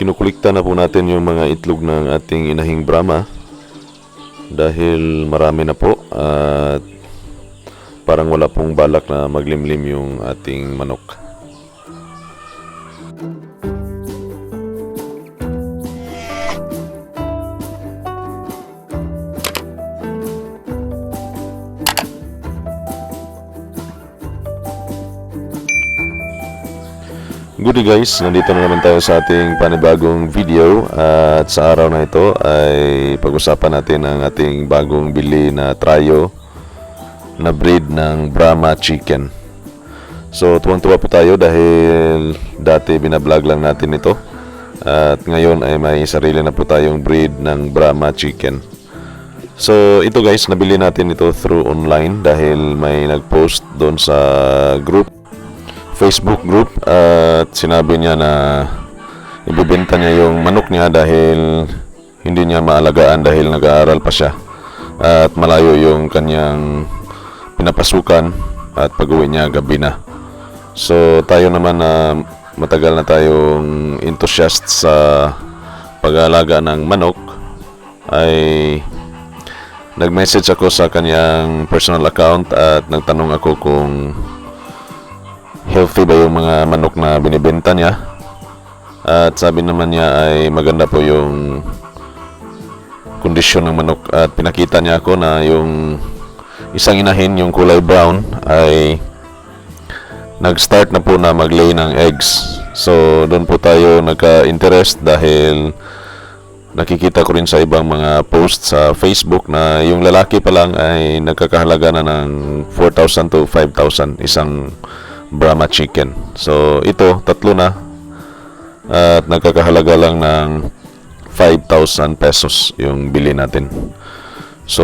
kinukulikta na po natin yung mga itlog ng ating inahing Brahma dahil marami na po at parang wala pong balak na maglimlim yung ating manok. Good day guys, nandito na naman tayo sa ating panibagong video at sa araw na ito ay pag-usapan natin ang ating bagong bili na tryo na breed ng Brahma Chicken. So tuwang-tuwa po tayo dahil dati binablog lang natin ito at ngayon ay may sarili na po tayong breed ng Brahma Chicken. So ito guys, nabili natin ito through online dahil may nag-post doon sa group Facebook group at sinabi niya na ibibenta niya yung manok niya dahil hindi niya maalagaan dahil nag-aaral pa siya at malayo yung kanyang pinapasukan at pag-uwi niya gabi na. So tayo naman na matagal na tayong enthusiast sa pag-aalaga ng manok ay nag-message ako sa kanyang personal account at nagtanong ako kung healthy ba yung mga manok na binibenta niya. At sabi naman niya ay maganda po yung kondisyon ng manok at pinakita niya ako na yung isang inahin yung kulay brown ay nag-start na po na mag-lay ng eggs. So doon po tayo nagka-interest dahil nakikita ko rin sa ibang mga posts sa Facebook na yung lalaki pa lang ay nagkakahalaga na ng 4,000 to 5,000 isang Brahma chicken. So ito, tatlo na at nagkakahalaga lang ng 5,000 pesos yung bili natin. So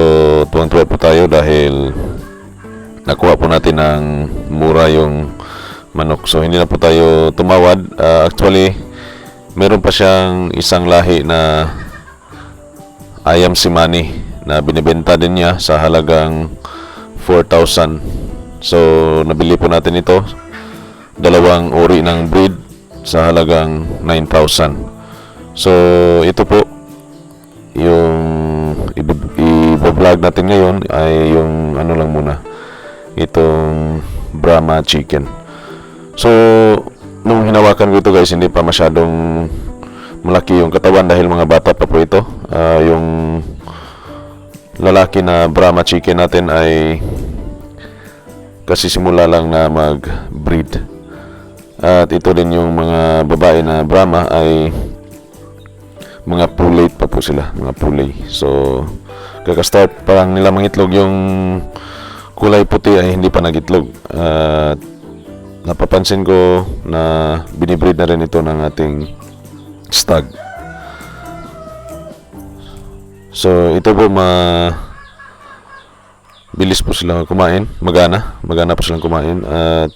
tuwang-tuwa po tayo dahil nakuha po natin ng mura yung manok. So hindi na po tayo tumawad. Ah, actually, meron pa siyang isang lahi na ayam simani na binibenta din niya sa halagang 4,000. So, nabili po natin ito. Dalawang uri ng breed sa halagang 9,000. So, ito po yung i-vlog natin ngayon ay yung ano lang muna itong Brahma chicken. So, nung hinawakan ko ito guys, hindi pa masyadong malaki yung katawan dahil mga bata pa po ito. Ah, yung lalaki na Brahma chicken natin ay kasi simula lang na mag-breed. At ito din yung mga babae na Brahma ay mga pulate pa po sila, mga pulay. So, kaka-start pa lang nila mangitlog yung kulay puti ay hindi pa nagitlog. At napapansin ko na binibreed na rin ito ng ating stag. So, ito po ma bilis po sila kumain, magana, magana po silang kumain at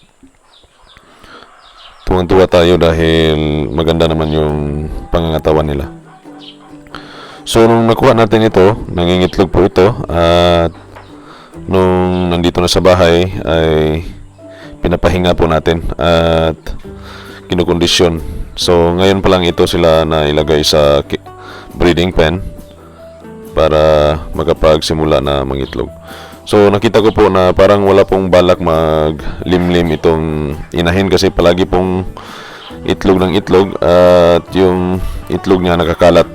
tuwang-tuwa tayo dahil maganda naman yung pangangatawan nila. So, nung nakuha natin ito, nangingitlog po ito at nung nandito na sa bahay ay pinapahinga po natin at kinukondisyon. So, ngayon pa lang ito sila na ilagay sa breeding pen para magapagsimula na mangitlog. So nakita ko po na parang wala pong balak maglimlim itong inahin kasi palagi pong itlog ng itlog at yung itlog niya nakakalat.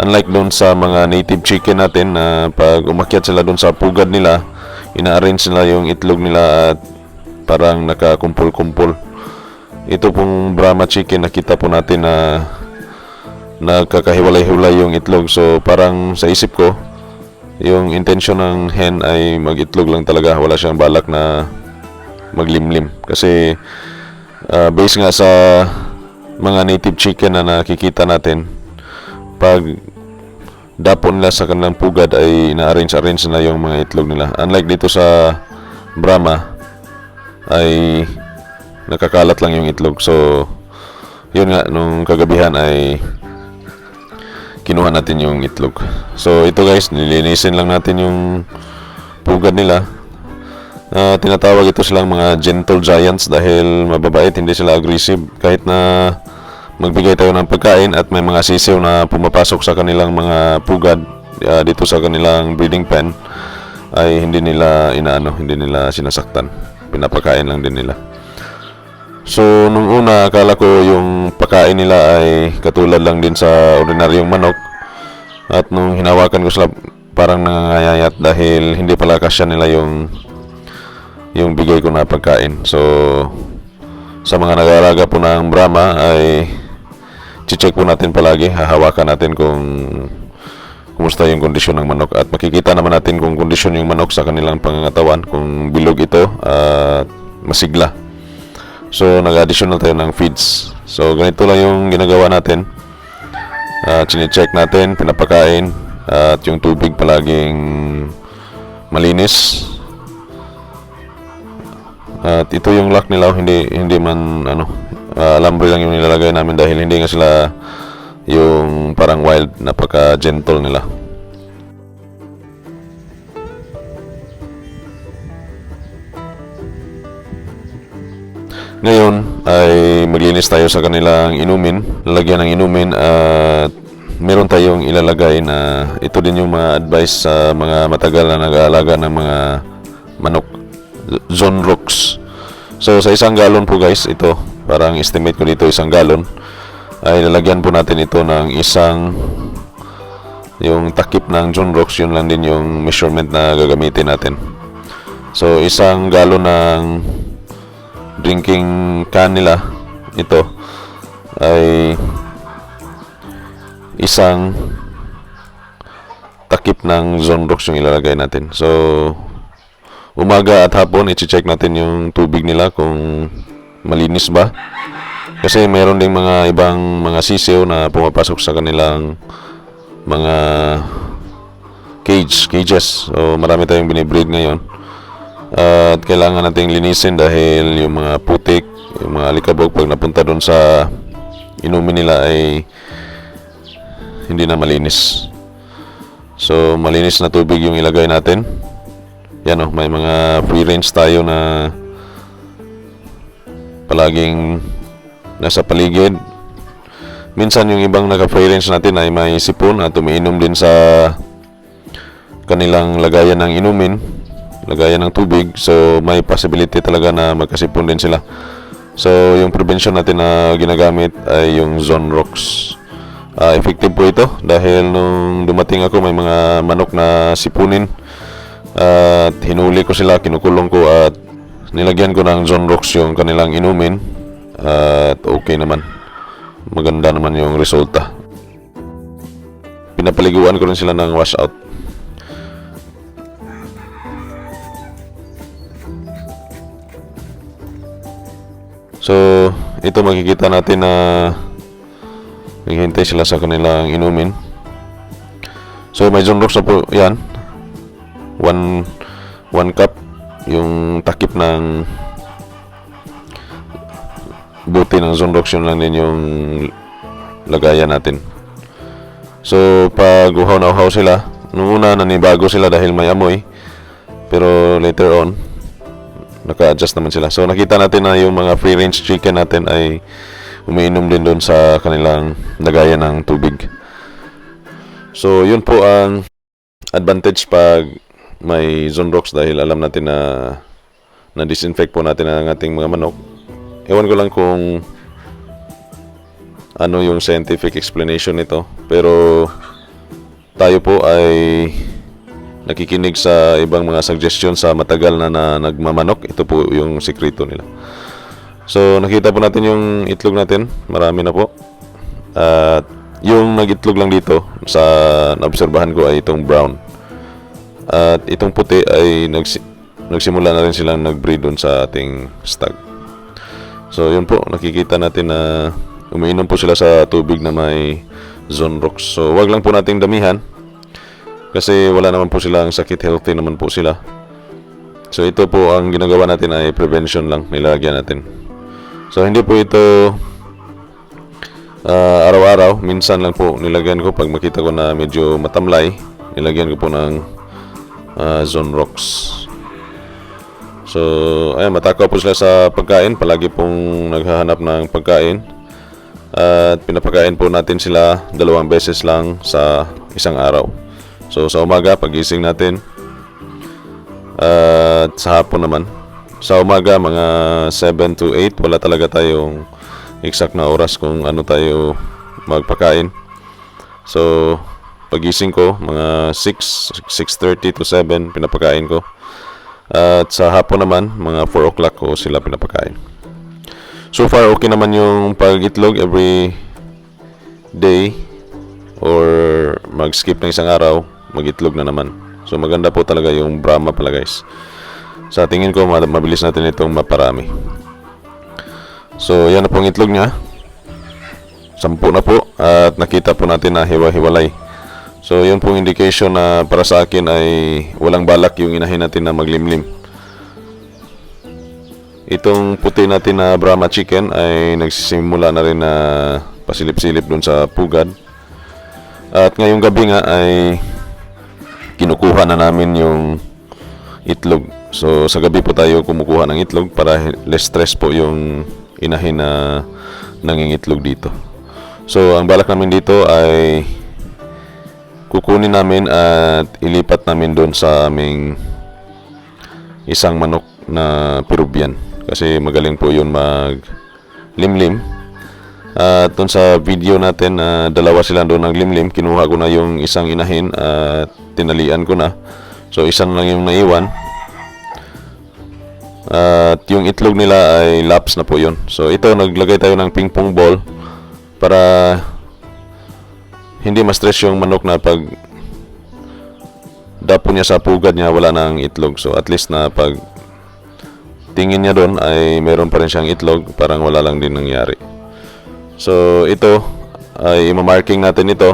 Unlike doon sa mga native chicken natin na pag umakyat sila doon sa pugad nila, ina-arrange nila yung itlog nila at parang nakakumpul-kumpul. Ito pong Brahma chicken nakita po natin na nagkakahiwalay-hiwalay yung itlog. So parang sa isip ko, yung intention ng hen ay mag-itlog lang talaga. Wala siyang balak na maglimlim. Kasi uh, based nga sa mga native chicken na nakikita natin, pag dapon nila sa kanilang pugad ay na-arrange-arrange na yung mga itlog nila. Unlike dito sa Brahma, ay nakakalat lang yung itlog. So, yun nga, nung kagabihan ay kinuha natin yung itlog. So ito guys, nilinisin lang natin yung pugad nila. Ah, tinatawag ito silang mga gentle giants dahil mababait, hindi sila aggressive kahit na magbigay tayo ng pagkain at may mga sisiw na pumapasok sa kanilang mga pugad ah, dito sa kanilang breeding pen ay hindi nila inaano, hindi nila sinasaktan. Pinapakain lang din nila. So, nung una, akala ko yung pagkain nila ay katulad lang din sa ordinaryong manok. At nung hinawakan ko sila, parang nangangayayat dahil hindi pala kasya nila yung yung bigay ko na pagkain. So, sa mga nag-aalaga po ng Brahma ay check po natin palagi, hahawakan natin kung kumusta yung kondisyon ng manok at makikita naman natin kung kondisyon yung manok sa kanilang pangangatawan kung bilog ito at masigla so nag-additional tayo ng feeds. So ganito lang yung ginagawa natin. At check natin, pinapakain at yung tubig palaging malinis. At ito yung lock nila hindi hindi man ano ah, alambre lang yung nilalagay namin dahil hindi nga sila yung parang wild napaka gentle nila ngayon ay maglinis tayo sa kanilang inumin. Lalagyan ng inumin at meron tayong ilalagay na ito din yung mga advice sa mga matagal na nag-aalaga ng mga manok zone rocks. So sa isang galon po guys ito parang estimate ko dito isang galon ay lalagyan po natin ito ng isang yung takip ng John Rocks yun lang din yung measurement na gagamitin natin. So isang galon ng drinking can nila ito ay isang takip ng Rocks yung ilalagay natin so umaga at hapon i-check natin yung tubig nila kung malinis ba kasi mayroon ding mga ibang mga sisiw na pumapasok sa kanilang mga cage, cages. So marami tayong binibreed ngayon. At kailangan nating linisin dahil yung mga putik, yung mga alikabok pag napunta doon sa inumin nila ay hindi na malinis. So malinis na tubig yung ilagay natin. Yan oh, may mga free range tayo na palaging nasa paligid. Minsan yung ibang naka-free range natin ay may sipon at umiinom din sa kanilang lagayan ng inumin, lagayan ng tubig. So may possibility talaga na magkasipon din sila. So yung prevention natin na ginagamit ay yung Zone Rocks. Ah, effective po ito dahil nung dumating ako may mga manok na sipunin at hinuli ko sila, kinukulong ko at nilagyan ko ng Zone Rocks yung kanilang inumin at okay naman. Maganda naman yung resulta. Pinapaliguan ko rin sila ng washout. So, ito makikita natin na naghihintay sila sa kanilang inumin. So, may John Rocks na po yan. One, one cup. Yung takip ng buti ng Zone Rocks yun lang din yung lagayan natin. So, pag uhaw na uhaw sila, nung una nanibago sila dahil may amoy, pero later on, naka-adjust naman sila. So, nakita natin na yung mga free-range chicken natin ay umiinom din doon sa kanilang lagayan ng tubig. So, yun po ang advantage pag may Zone Rocks dahil alam natin na na-disinfect po natin ang ating mga manok. Ewan ko lang kung ano yung scientific explanation nito. Pero tayo po ay nakikinig sa ibang mga suggestion sa matagal na, na nagmamanok. Ito po yung sikreto nila. So nakita po natin yung itlog natin. Marami na po. At yung nagitlog lang dito sa naobserbahan ko ay itong brown. At itong puti ay nagsi- nagsimula na rin silang nag-breed doon sa ating stag. So yun po, nakikita natin na umiinom po sila sa tubig na may zone rocks. So wag lang po nating damihan kasi wala naman po silang sakit, healthy naman po sila. So ito po ang ginagawa natin ay prevention lang, nilalagyan natin. So hindi po ito ah, araw-araw, minsan lang po nilagyan ko pag makita ko na medyo matamlay, nilagyan ko po ng ah, zone rocks. So, ayan, matakaw po sila sa pagkain. Palagi pong naghahanap ng pagkain. At pinapakain po natin sila dalawang beses lang sa isang araw. So sa umaga, pagising natin, at sa hapon naman. Sa umaga, mga 7 to 8, wala talaga tayong exact na oras kung ano tayo magpakain. So, pagising ko, mga 6, 6.30 to 7, pinapakain ko. At sa hapon naman, mga 4 o'clock ko sila pinapakain. So far, okay naman yung pag-itlog every day or mag-skip ng isang araw, mag-itlog na naman. So maganda po talaga yung Brahma pala guys. Sa tingin ko, ma- mabilis natin itong maparami. So yan na pong itlog niya. Sampu na po at nakita po natin na hiwa-hiwalay. So yun pong indication na para sa akin ay walang balak yung inahin natin na maglimlim. Itong puti natin na Brahma chicken ay nagsisimula na rin na pasilip-silip dun sa pugad. At ngayong gabi nga ay kinukuha na namin yung itlog. So sa gabi po tayo kumukuha ng itlog para less stress po yung inahin na nangingitlog dito. So ang balak namin dito ay kukunin namin at ilipat namin doon sa aming isang manok na Peruvian kasi magaling po yun mag limlim at doon sa video natin na dalawa sila doon ng limlim. Kinuha ko na yung isang inahin at tinalian ko na. So isa na lang yung naiwan. At yung itlog nila ay laps na po yun. So ito naglagay tayo ng ping pong ball para hindi ma-stress yung manok na pag dapo niya sa pugad niya wala nang itlog. So at least na pag tingin niya doon ay meron pa rin siyang itlog parang wala lang din nangyari so ito ay imamarking natin ito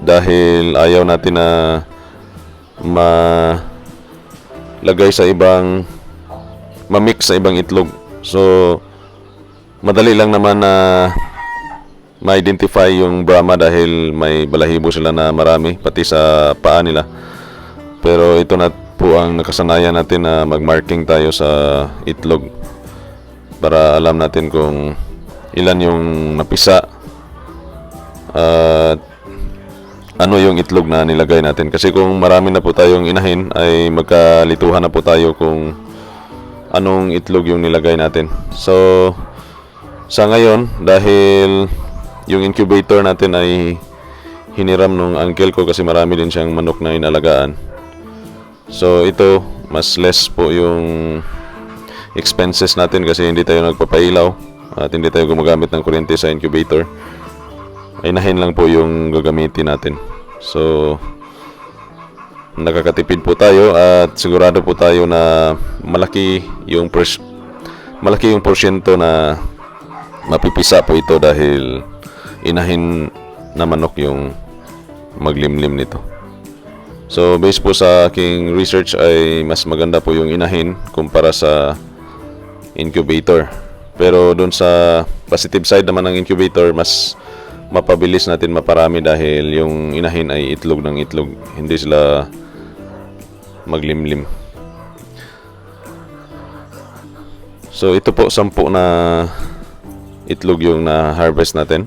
dahil ayaw natin na ma lagay sa ibang ma-mix sa ibang itlog. So madali lang naman na ma-identify yung Brahma dahil may balahibo sila na marami pati sa paa nila. Pero ito na po ang nakasanayan natin na mag-marking tayo sa itlog para alam natin kung ilan yung napisa at ano yung itlog na nilagay natin. Kasi kung marami na po tayong inahin ay magkalituhan na po tayo kung anong itlog yung nilagay natin. So, sa ngayon, dahil yung incubator natin ay hiniram nung uncle ko kasi marami din siyang manok na inalagaan. So ito, mas less po yung expenses natin kasi hindi tayo nagpapailaw at hindi tayo gumagamit ng kuryente sa incubator. Inahin lang po yung gagamitin natin. So nakakatipid po tayo at sigurado po tayo na malaki yung pers- malaki yung porsyento na mapipisa po ito dahil inahin na manok yung maglimlim nito. So, based po sa aking research ay mas maganda po yung inahin kumpara sa incubator. Pero doon sa positive side naman ng incubator, mas mapabilis natin maparami dahil yung inahin ay itlog ng itlog. Hindi sila maglimlim. So, ito po, sampu na itlog yung na-harvest natin.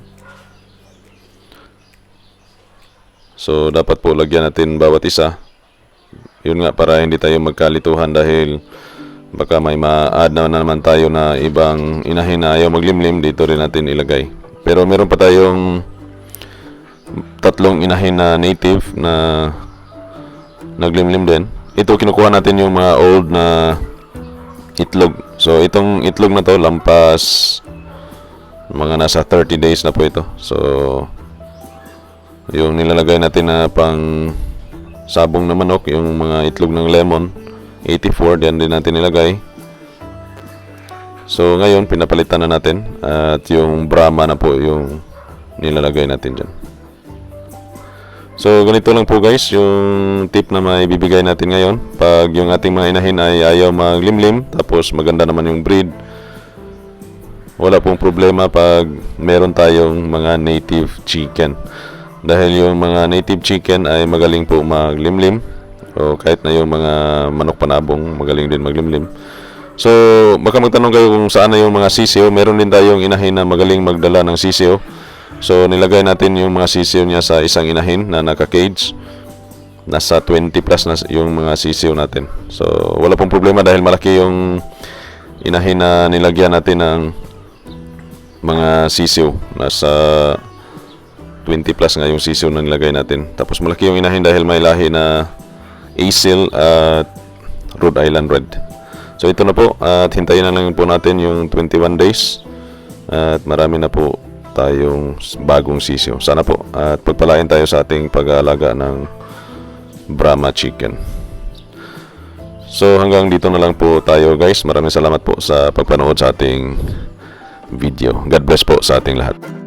So, dapat po lagyan natin bawat isa. Yun nga, para hindi tayo magkalituhan dahil baka may ma-add na naman tayo na ibang inahin na ayaw maglimlim, dito rin natin ilagay. Pero meron pa tayong tatlong inahin na native na naglimlim din. Ito, kinukuha natin yung mga old na itlog. So, itong itlog na to, lampas mga nasa 30 days na po ito. So, yung nilalagay natin na pang sabong na manok, yung mga itlog ng lemon, 84, diyan din natin nilagay. So, ngayon, pinapalitan na natin. At yung Brahma na po yung nilalagay natin dyan. So, ganito lang po guys, yung tip na may bibigay natin ngayon. Pag yung ating mga inahin ay ayaw maglimlim, tapos maganda naman yung breed, wala pong problema pag meron tayong mga native chicken. Dahil yung mga native chicken ay magaling po maglimlim, o kahit na yung mga manok panabong, magaling din maglimlim. So, baka magtanong kayo kung saan na yung mga sisiyo. Meron din tayong inahin na magaling magdala ng sisiyo. So nilagay natin yung mga sisiw niya sa isang inahin na naka-cage. Nasa 20 plus na yung mga sisiw natin. So wala pong problema dahil malaki yung inahin na nilagyan natin ng mga sisiw. Nasa 20 plus nga yung sisiw na nilagay natin. Tapos malaki yung inahin dahil may lahi na Asil at Rhode Island Red. So ito na po at hintayin na lang po natin yung 21 days at marami na po tayong bagong sisiyo. Sana po at pagpalain tayo sa ating pag-aalaga ng Brahma Chicken. So hanggang dito na lang po tayo guys. Maraming salamat po sa pagpanood sa ating video. God bless po sa ating lahat.